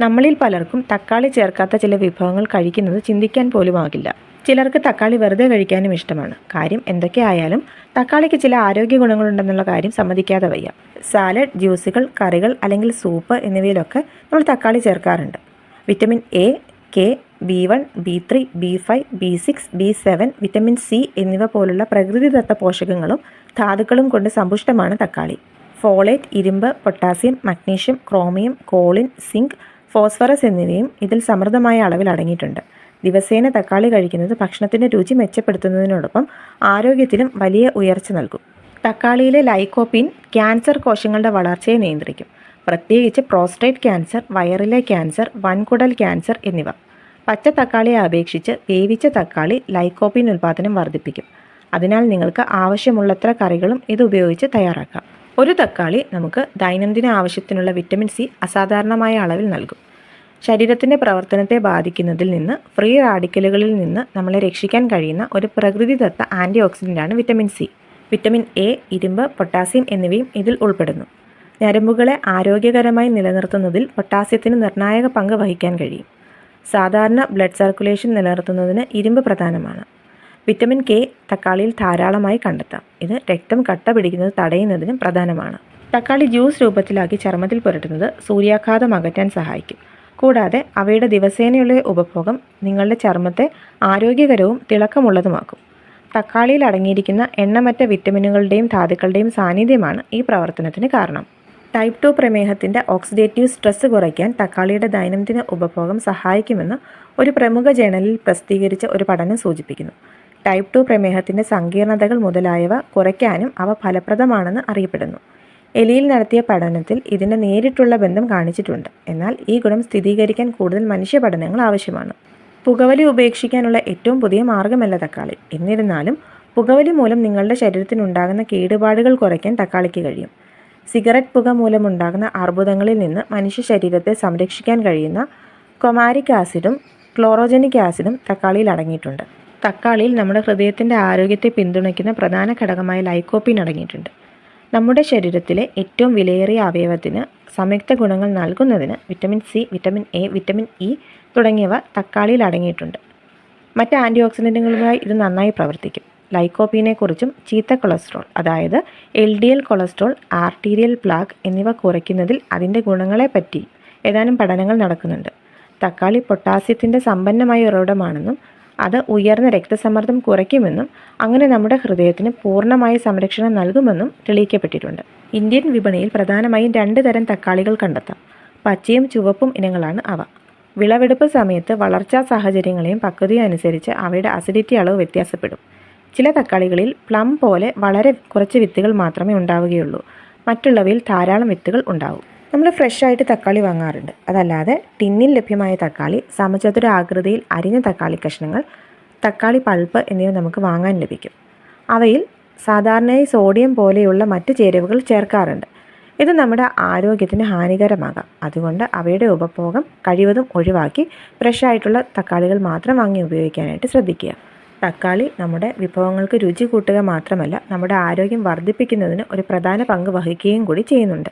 നമ്മളിൽ പലർക്കും തക്കാളി ചേർക്കാത്ത ചില വിഭവങ്ങൾ കഴിക്കുന്നത് ചിന്തിക്കാൻ പോലും ആകില്ല ചിലർക്ക് തക്കാളി വെറുതെ കഴിക്കാനും ഇഷ്ടമാണ്. കാര്യം എന്തൊക്കെയായാലും തക്കാളിക്ക് ചില ആരോഗ്യ ഗുണങ്ങളുണ്ടെന്നുള്ള കാര്യം സമ്മതിക്കാതെ വയ്യ. സാലഡ് ജ്യൂസുകൾ കറികൾ അല്ലെങ്കിൽ സൂപ്പ് എന്നിവയിലൊക്കെ നമ്മൾ തക്കാളി ചേർക്കാറുണ്ട്. Vitamin A K B one B three B five B six B seven vitamin C എന്നിവ പോലുള്ള പ്രകൃതിദത്ത പോഷകങ്ങളും ധാതുക്കളും കൊണ്ട് സമ്പുഷ്ടമാണ് തക്കാളി. ഫോളേറ്റ് ഇരുമ്പ് potassium magnesium chromium choline zinc phosphorus എന്നിവയും ഇതിൽ സമൃദ്ധമായ അളവിൽ അടങ്ങിയിട്ടുണ്ട്. ദിവസേന തക്കാളി കഴിക്കുന്നത് ഭക്ഷണത്തിന്റെ രുചി മെച്ചപ്പെടുത്തുന്നതിനോടൊപ്പം ആരോഗ്യത്തിലും വലിയ ഉയർച്ച നൽകും. തക്കാളിയിലെ ലൈക്കോപ്പിൻ ക്യാൻസർ കോശങ്ങളുടെ വളർച്ചയെ നിയന്ത്രിക്കും. പ്രത്യേകിച്ച് പ്രോസ്റ്റേറ്റ് ക്യാൻസർ വയറിലെ ക്യാൻസർ വൻകുടൽ ക്യാൻസർ എന്നിവ. പച്ച തക്കാളിയെ അപേക്ഷിച്ച് വേവിച്ച തക്കാളി ലൈക്കോപ്പിൻ ഉൽപ്പാദനം വർദ്ധിപ്പിക്കും. അതിനാൽ നിങ്ങൾക്ക് ആവശ്യമുള്ളത്ര കറികളും ഇത് ഉപയോഗിച്ച് തയ്യാറാക്കാം. ഒരു തക്കാളി നമുക്ക് ദൈനംദിന ആവശ്യത്തിനുള്ള വിറ്റമിൻ സി അസാധാരണമായ അളവിൽ നൽകും. ശരീരത്തിന്റെ പ്രവർത്തനത്തെ ബാധിക്കുന്നതിൽ നിന്ന് ഫ്രീ റാഡിക്കലുകളിൽ നിന്ന് നമ്മളെ രക്ഷിക്കാൻ കഴിയുന്ന ഒരു പ്രകൃതിദത്ത ആന്റി ഓക്സിഡന്റാണ് വിറ്റമിൻ സി. വിറ്റമിൻ എ ഇരുമ്പ് പൊട്ടാസ്യം എന്നിവയും ഇതിൽ ഉൾപ്പെടുന്നു. ഞരമ്പുകളെ ആരോഗ്യകരമായി നിലനിർത്തുന്നതിൽ പൊട്ടാസ്യത്തിന് നിർണായക പങ്ക് വഹിക്കാൻ കഴിയും. സാധാരണ ബ്ലഡ് സർക്കുലേഷൻ നിലനിർത്തുന്നതിന് ഇരുമ്പ് പ്രധാനമാണ്. വിറ്റമിൻ കെ തക്കാളിയിൽ ധാരാളമായി കണ്ടെത്താം. ഇത് രക്തം കട്ട പിടിക്കുന്നത് തടയുന്നതിനും പ്രധാനമാണ്. തക്കാളി ജ്യൂസ് രൂപത്തിലാക്കി ചർമ്മത്തിൽ പുരട്ടുന്നത് സൂര്യാഘാതം അകറ്റാൻ സഹായിക്കും. കൂടാതെ അവയുടെ ദിവസേനയുള്ള ഉപഭോഗം നിങ്ങളുടെ ചർമ്മത്തെ ആരോഗ്യകരവും തിളക്കമുള്ളതുമാക്കും. തക്കാളിയിൽ അടങ്ങിയിരിക്കുന്ന എണ്ണമറ്റ വിറ്റമിനുകളുടെയും ധാതുക്കളുടെയും സാന്നിധ്യമാണ് ഈ പ്രവർത്തനത്തിന് കാരണം. ടൈപ്പ് ടു പ്രമേഹത്തിന്റെ ഓക്സിഡേറ്റീവ് സ്ട്രെസ് കുറയ്ക്കാൻ തക്കാളിയുടെ ദൈനംദിന ഉപഭോഗം സഹായിക്കുമെന്ന് ഒരു പ്രമുഖ ജേണലിൽ പ്രസിദ്ധീകരിച്ച ഒരു പഠനം സൂചിപ്പിക്കുന്നു. ടൈപ്പ് ടു പ്രമേഹത്തിന്റെ സങ്കീർണതകൾ മുതലായവ കുറയ്ക്കാനും അവ ഫലപ്രദമാണെന്ന് അറിയപ്പെടുന്നു. എലിയിൽ നടത്തിയ പഠനത്തിൽ ഇതിന്റെ നേരിട്ടുള്ള ബന്ധം കാണിച്ചിട്ടുണ്ട്. എന്നാൽ ഈ ഗുണം സ്ഥിരീകരിക്കാൻ കൂടുതൽ മനുഷ്യ പഠനങ്ങൾ ആവശ്യമാണ്. പുകവലി ഉപേക്ഷിക്കാനുള്ള ഏറ്റവും പുതിയ മാർഗമല്ല തക്കാളി. എന്നിരുന്നാലും പുകവലി മൂലം നിങ്ങളുടെ ശരീരത്തിനുണ്ടാകുന്ന കേടുപാടുകൾ കുറയ്ക്കാൻ തക്കാളിക്ക് കഴിയും. സിഗരറ്റ് പുക മൂലമുണ്ടാകുന്ന അർബുദങ്ങളിൽ നിന്ന് മനുഷ്യ ശരീരത്തെ സംരക്ഷിക്കാൻ കഴിയുന്ന കൊമാരിക് ആസിഡും ക്ലോറോജനിക് ആസിഡും തക്കാളിയിൽ അടങ്ങിയിട്ടുണ്ട്. തക്കാളിയിൽ നമ്മുടെ ഹൃദയത്തിന്റെ ആരോഗ്യത്തെ പിന്തുണയ്ക്കുന്ന പ്രധാന ഘടകമായ ലൈക്കോപ്പിൻ അടങ്ങിയിട്ടുണ്ട്. നമ്മുടെ ശരീരത്തിലെ ഏറ്റവും വിലയേറിയ അവയവത്തിന് സംയുക്ത ഗുണങ്ങൾ നൽകുന്നതിന് vitamin C vitamin A vitamin E തുടങ്ങിയവ തക്കാളിയിൽ അടങ്ങിയിട്ടുണ്ട്. മറ്റ് ആന്റി ഓക്സിഡന്റുകളുമായി ഇത് നന്നായി പ്രവർത്തിക്കും. ലൈക്കോപ്പീനെക്കുറിച്ചും ചീത്ത കൊളസ്ട്രോൾ അതായത് L D L cholesterol arterial plaque എന്നിവ കുറയ്ക്കുന്നതിൽ അതിന്റെ ഗുണങ്ങളെപ്പറ്റി ഏതാനും പഠനങ്ങൾ നടക്കുന്നുണ്ട്. തക്കാളി പൊട്ടാസ്യത്തിന്റെ സമ്പന്നമായ ഉറവിടമാണെന്നും അത് ഉയർന്ന രക്തസമ്മർദ്ദം കുറയ്ക്കുമെന്നും അങ്ങനെ നമ്മുടെ ഹൃദയത്തിന് പൂർണമായ സംരക്ഷണം നൽകുമെന്നും തെളിയിക്കപ്പെട്ടിട്ടുണ്ട്. ഇന്ത്യൻ വിപണിയിൽ പ്രധാനമായും രണ്ട് തരം തക്കാളികൾ കണ്ടെത്താം. പച്ചയും ചുവപ്പും ഇനങ്ങളാണ് അവ. വിളവെടുപ്പ് സമയത്ത് വളർച്ചാ സാഹചര്യങ്ങളെയും പക്വതയും അനുസരിച്ച് അവയുടെ അസിഡിറ്റി അളവ് വ്യത്യാസപ്പെടും. ചില തക്കാളികളിൽ പ്ലം പോലെ വളരെ കുറച്ച് വിത്തുകൾ മാത്രമേ ഉണ്ടാവുകയുള്ളൂ. മറ്റുള്ളവയിൽ ധാരാളം വിത്തുകൾ ഉണ്ടാവും. നമ്മൾ ഫ്രഷ് ആയിട്ട് തക്കാളി വാങ്ങാറുണ്ട്. അതല്ലാതെ ടിന്നിൽ ലഭ്യമായ തക്കാളി സമചതുര ആകൃതിയിൽ അരിഞ്ഞ തക്കാളി കഷ്ണങ്ങൾ തക്കാളി പൾപ്പ് എന്നിവ നമുക്ക് വാങ്ങാൻ ലഭിക്കും. അവയിൽ സാധാരണയായി സോഡിയം പോലെയുള്ള മറ്റ് ചേരുവകൾ ചേർക്കാറുണ്ട്. ഇത് നമ്മുടെ ആരോഗ്യത്തിന് ഹാനികരമാകാം. അതുകൊണ്ട് അവയുടെ ഉപഭോഗം കഴിവതും ഒഴിവാക്കി ഫ്രഷ് ആയിട്ടുള്ള തക്കാളികൾ മാത്രം വാങ്ങി ഉപയോഗിക്കാനായിട്ട് ശ്രദ്ധിക്കുക. തക്കാളി നമ്മുടെ വിഭവങ്ങൾക്ക് രുചി കൂട്ടുക മാത്രമല്ല നമ്മുടെ ആരോഗ്യം വർദ്ധിപ്പിക്കുന്നതിന് ഒരു പ്രധാന പങ്ക് വഹിക്കുകയും കൂടി ചെയ്യുന്നുണ്ട്.